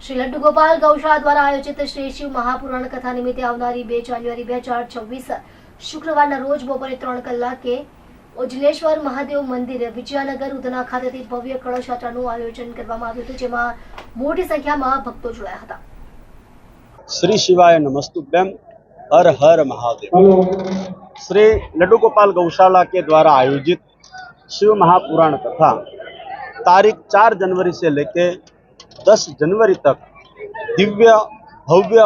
શ્રી લડ્ડુ ગોપાલ ગૌશાળા દ્વારા આયોજિત શ્રી શિવ મહાપુરાણ કથા નિમિત્તે આવનારી બે જાન્યુઆરી બે હજાર છવ્વીસ શુક્રવારના રોજ બપોરે ત્રણ કલાકે ઉજલેશ્વર મહાદેવ મંદિર વિજયાનગર ઉધના ખાતેથી ભવ્ય કળશ યાત્રાનું આયોજન કરવામાં આવ્યું હતું જેમાં મોટી સંખ્યામાં ભક્તો જોડાયા હતા श्री शिवाय नमस्तुभ्यम हर हर महादेव श्री लड्डू गोपाल गौशाला के द्वारा आयोजित शिव महापुराण कथा तारीख चार जनवरी से लेके दस जनवरी तक दिव्य, भव्य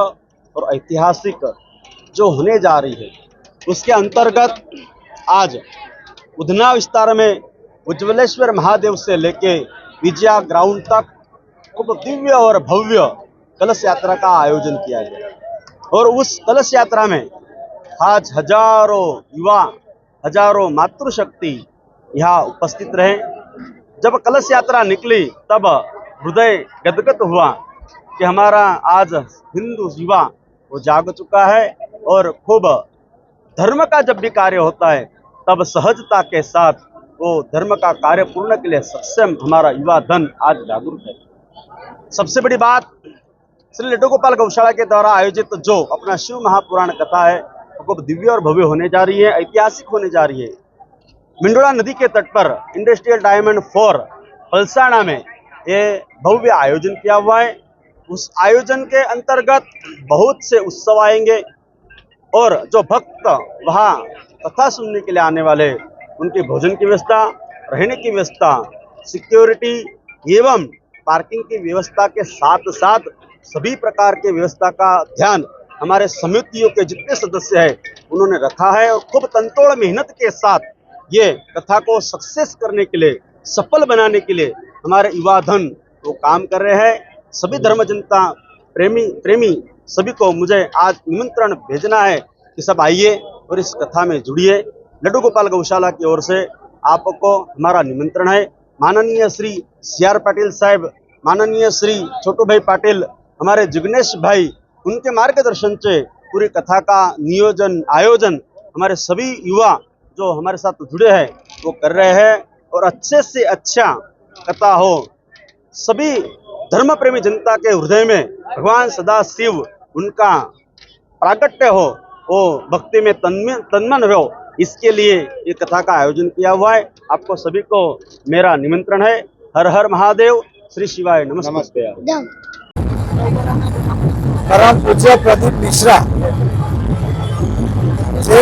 और ऐतिहासिक जो होने जा रही है, उसके अंतर्गत आज उधना विस्तार में उज्ज्वलेश्वर महादेव से लेके विजया ग्राउंड तक खूब दिव्य और भव्य कलश यात्रा का आयोजन किया गया और उस कलश यात्रा में आज हज़ारों युवा, हज़ारों मातृशक्ति यहाँ उपस्थित रहे। जब कलश यात्रा निकली, तब हृदय गदगद हुआ कि हमारा आज हिंदू युवा वो जाग चुका है और खूब धर्म का जब भी कार्य होता है, तब सहजता के साथ वो धर्म का कार्य पूर्ण के लिए सक्षम हमारा युवा धन आज जागरूक है। सबसे बड़ी बात, श्री लड्डू गोपाल गौशाला के द्वारा आयोजित जो अपना शिव महापुराण कथा है, वो खूब दिव्य और भव्य होने जा रही है, ऐतिहासिक होने जा रही है। मिंडोला नदी के तट पर इंडस्ट्रियल डायमंड फोर पलसाना में ये भव्य आयोजन किया हुआ है। उस आयोजन के अंतर्गत बहुत से उत्सव आएँगे और जो भक्त वहाँ कथा सुनने के लिए आने वाले, उनके भोजन की व्यवस्था, रहने की व्यवस्था सिक्योरिटी एवं पार्किंग की व्यवस्था के साथ साथ सभी प्रकार के व्यवस्था का ध्यान हमारे समितियों के जितने सदस्य हैं, उन्होंने रखा है और खूब तंतोड़ मेहनत के साथ ये कथा को सक्सेस करने के लिए, सफल बनाने के लिए हमारे युवा धन वो काम कर रहे हैं। सभी धर्म जनता, प्रेमी प्रेमी, सभी को मुझे आज निमंत्रण भेजना है कि सब आइए और इस कथा में जुड़िए। लड्डू गोपाल गौशाला की ओर से आपको हमारा निमंत्रण है। माननीय श्री सी आर पाटिल साहब, माननीय श्री छोटू भाई पाटिल, हमारे जिग्नेश भाई, उनके मार्गदर्शन से पूरी कथा का नियोजन, आयोजन हमारे सभी युवा जो हमारे साथ जुड़े हैं, वो कर रहे हैं और अच्छे से अच्छा कथा हो सभी धर्म प्रेमी जनता के हृदय में भगवान सदा शिव उनका प्राकट्य हो वो भक्ति में तन्मय तन्मन हो इसके लिए ये कथा का आयोजन किया हुआ है आपको सभी को मेरा निमंत्रण है हर हर महादेव श्री शिवाय नमस्ते પરમ પૂજ્ય પ્રદીપ મિશ્રા જે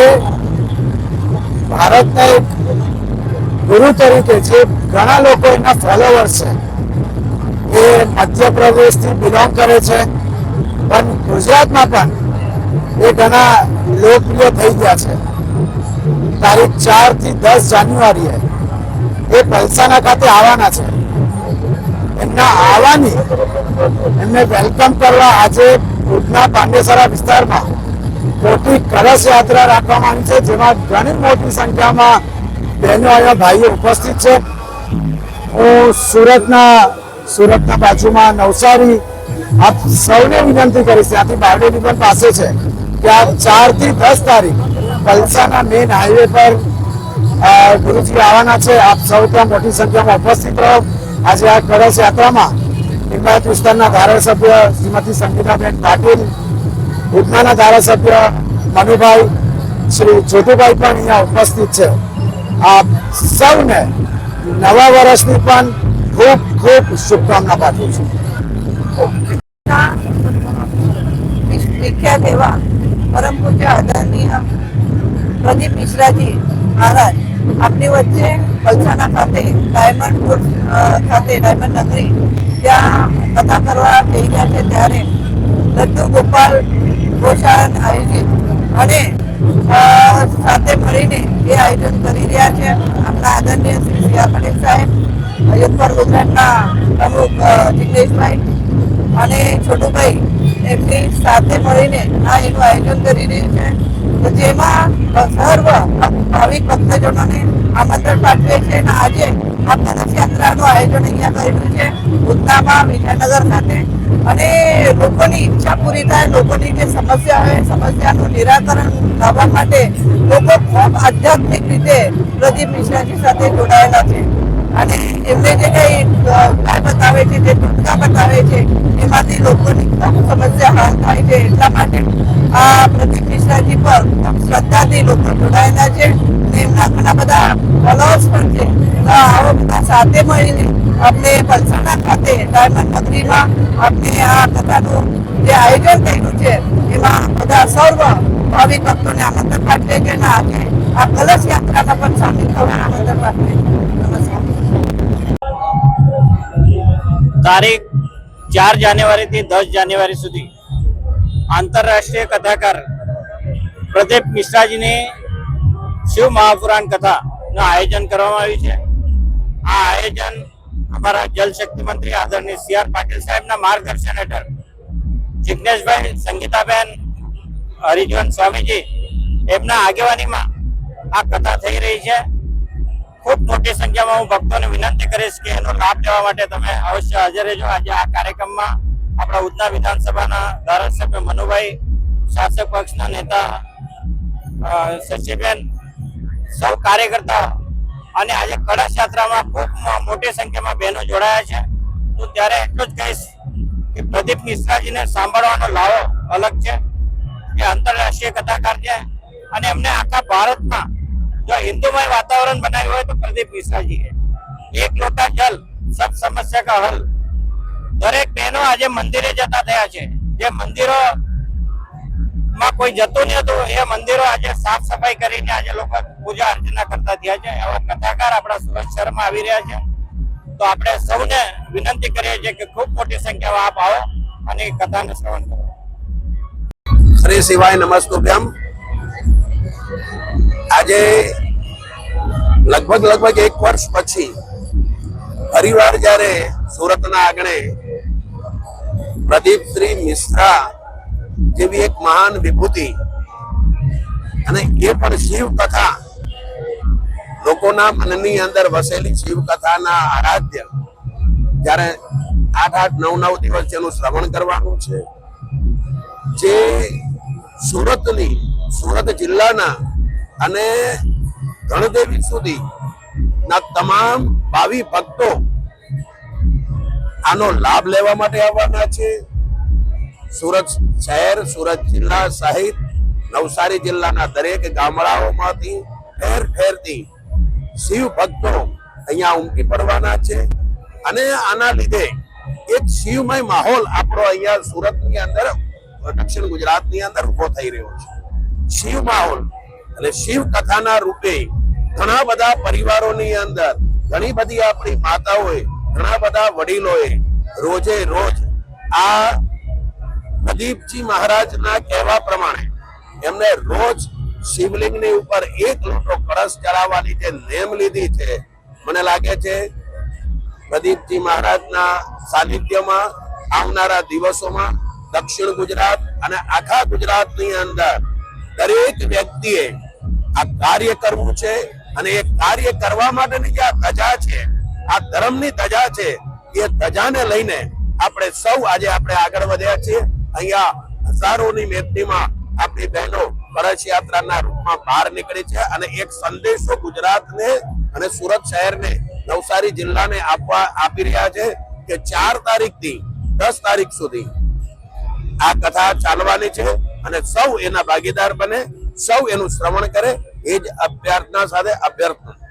ભારતના એક ગુરુ તરીકે જે ઘણા લોકો એના ફોલોવર્સ છે. એ મધ્યપ્રદેશથી બિલોંગ કરે છે, પણ ગુજરાતમાં પણ એ ઘણા લોકપ્રિય થઈ ગયા છે. તારીખ ચારથી દસ જાન્યુઆરીએ એ પલસાના ખાતે આવવાના છે. એમના આવવાની, એમને વેલકમ કરવા આજે ભુજના પાંડેસરા વિસ્તારમાં મોટી કળશ યાત્રા રાખવામાં આવી છે, જેમાં ઘણી મોટી સંખ્યામાં બહેનો અને ભાઈઓ ઉપસ્થિત છે. હું સુરતના સુરતના બાજુમાં નવસારી આપ સૌને વિનંતી કરીશ, ત્યાંથી બારડોલી પણ પાસે છે, કે આ ચારથી દસ તારીખ પલસાના મેઇન હાઈવે પર ગુરુજી આવવાના છે. આપ સૌ ત્યાં મોટી સંખ્યામાં ઉપસ્થિત રહો. આજે આ કળશ યાત્રામાં હિમાયત વિસ્તારના ધારાસભ્ય શ્રીમતી સંગીતાબેન પાટીલ, ઉધનાના ધારાસભ્ય મનુભાઈ, શ્રી જ્યોતિભાઈ પણ અહીંયા ઉપસ્થિત છે. આપ સૌને નવા વર્ષની પણ ખૂબ ખૂબ શુભકામના પાઠવું છું. વિખ્યાત એવા પરમ પૂજ્ય આદરણીય પ્રદીપ મિશ્રાજી મહારાજ, આપની વચ્ચે પલસાના ખાતે ડાયમંડ ખાતે ડાયમંડ નગરી, ત્યાં કથા કરવા થઈ ગયા છે ત્યારે લડ્ડુ ગોપાલ ગોશાળા આયોજિત. અને સાથે મળીને એ આયોજન કરી રહ્યા છે. આપણા આદરણીય શ્રી શિયા પટેલ સાહેબ, અયોધ્યા ગુજરાતના પ્રમુખ જિગ્નેશભાઈ અને છોટુભાઈ એમની સાથે મળીને આ એનું આયોજન કરી રહ્યું છે. જેમાં સર્વ ભાવિક ભક્તજનોને આમંત્રણ પાઠવે છે અને આજે આ કલશ યાત્રાનું આયોજન અહીંયા કરેલું છે ઉત્તામાં વિજયનગર ખાતે. અને લોકોની ઈચ્છા પૂરી થાય, લોકોની જે સમસ્યા હોય, સમસ્યાનું નિરાકરણ લાવવા માટે લોકો ખૂબ આધ્યાત્મિક રીતે પ્રદીપ મિશ્રાજી સાથે જોડાયેલા છે. અને એમને જે કંઈ બતાવે છે, જે ટૂંકા બતાવે છે, એમાંથી લોકોની આ પ્રદીપ મિશ્રાજી પર જોડાયેલા છે એમના ઘણા બધા ફોલોઅર્સ પણ છે. મળીને આપણે આપણે આ કથાનું જે આયોજન થયેલું છે, એમાં બધા સર્વ ભાવિક ભક્તોને આમંત્રણ પાઠવે ના આજે આ કલશ યાત્રામાં પણ સામેલ થવા આમંત્રણ તારીખ ચાર જાન્યુઆરીથી દસ જાન્યુઆરી સુધી આંતરરાષ્ટ્રીય કથાકાર પ્રદીપ મિશ્રાજીની શિવ મહાપુરાણ કથાનું આયોજન કરવામાં આવ્યું છે. આ આયોજન અમારા જલશક્તિ મંત્રી આદરણીય સી આર પાટીલ સાહેબના માર્ગદર્શન હેઠળ જિજ્ઞેશભાઈ સંગીતાબેન, હરિજવન સ્વામીજી એમના આગેવાનીમાં આ કથા થઈ રહી છે. ખૂબ મોટી સંખ્યામાં હું ભક્તોને વિનંતી કરીશ કે એનો લાભ લેવા માટે તમે અવશ્ય હાજર રહેજો. આજે આ કાર્યક્રમમાં આપણા ઉધના વિધાનસભાના ધારાસભ્ય મનુભાઈ, શાસક પક્ષના નેતા શશીબેન, સૌ કાર્યકર્તા અને આજે કળશ યાત્રામાં ખૂબ મોટી સંખ્યામાં બહેનો જોડાયા છે. હું ત્યારે એટલું જ કહીશ કે પ્રદીપ મિશ્રાજીને સાંભળવાનો લાવો અલગ છે. એ આંતરરાષ્ટ્રીય કથાકાર છે અને એમને આખા ભારતમાં જો હિન્દુમય વાતાવરણ બનાવ્યું હોય તો પ્રદીપ મિશ્રાજી એક લોટા જલ, સબ સમસ્યા કા હલ. દરેક બહેનો આજે મંદિરે જતા થયા છે. જે મંદિરો માં કોઈ જતું નહીં હતું, એ મંદિરો આજે સાફ સફાઈ કરીને આજે લોકો પૂજા અર્ચના કરતા થયા છે. હવે કથાકાર આપણા સુરત શહેરમાં આવી રહ્યા છે. તો આપણે સૌને વિનંતી કરીએ છીએ કે ખૂબ મોટી સંખ્યામાં આપ આવો અને કથાને શ્રવણ કરો. શ્રી શિવાય નમસ્તુભ્યમ આજે લગભગ લગભગ એક વર્ષ પછી ફરીવાર જ્યારે સુરતના આંગણે પ્રદીપશ્રી મિશ્રા જેવી એક મહાન વિભૂતિ અને એ પણ શિવ કથા લોકોના મનની અંદર વસેલી શિવ કથાના આરાધ્ય જ્યારે આઠ આઠ નવ નવ દિવસ જેનું શ્રવણ કરવાનું છે, જે સુરતની સુરત જિલ્લાના અને ગણદેવી સુધી ના તમામ ભાવિ ભક્તો આનો લાભ લેવા માટે આવવાના છે. સુરત શહેર, સુરત જિલ્લા સહિત નવસારી જિલ્લાના દરેક ગામડાઓમાંથી ઠેર ઠેરથી શિવ ભક્તો અહીંયા ઉમટી પડવાના છે. અને આના લીધે એક શિવમય માહોલ આપણો અહીંયા સુરતની અંદર, દક્ષિણ ગુજરાતની અંદર ઊભો થઈ રહ્યો છે. શિવ માહોલ અને શિવ કથાના રૂપે ઘણા બધા પરિવારોની અંદર ઘણી બધી આપણી માતાઓએ, ઘણા બધા વડીલોએ રોજે રોજ આ પ્રદીપજી મહારાજના કહેવા પ્રમાણે એમને રોજ શિવલિંગની ઉપર એક લોટો કળશ ચડાવવાની જે નેમ લીધી છે, મને લાગે છે પ્રદીપજી મહારાજના સાનિધ્યમાં આવનારા દિવસોમાં દક્ષિણ ગુજરાત અને આખા ગુજરાતની અંદર દરેક વ્યક્તિએ આ કાર્ય કરવું છે અને એ કાર્ય કરવા માટેની જે આ ધજા છે, આ ધર્મની ધજા છે, એ ધજાને લઈને આપણે સૌ આજે આપણે આગળ વધ્યા છીએ. અહીંયા હજારોની મેદનીમાં આપણી બહેનો કળશ યાત્રાના રૂપમાં બહાર નીકળી છે અને એક સંદેશો ગુજરાતને અને સુરત શહેરને, નવસારી જિલ્લાને આપવા આપી રહ્યા છે કે ચાર તારીખથી દસ તારીખ સુધી આ કથા ચાલવાની છે અને સૌ એના ભાગીદાર બને, સૌ એનું શ્રવણ કરે એ જ અભ્યર્થના સાથે અભ્યર્થના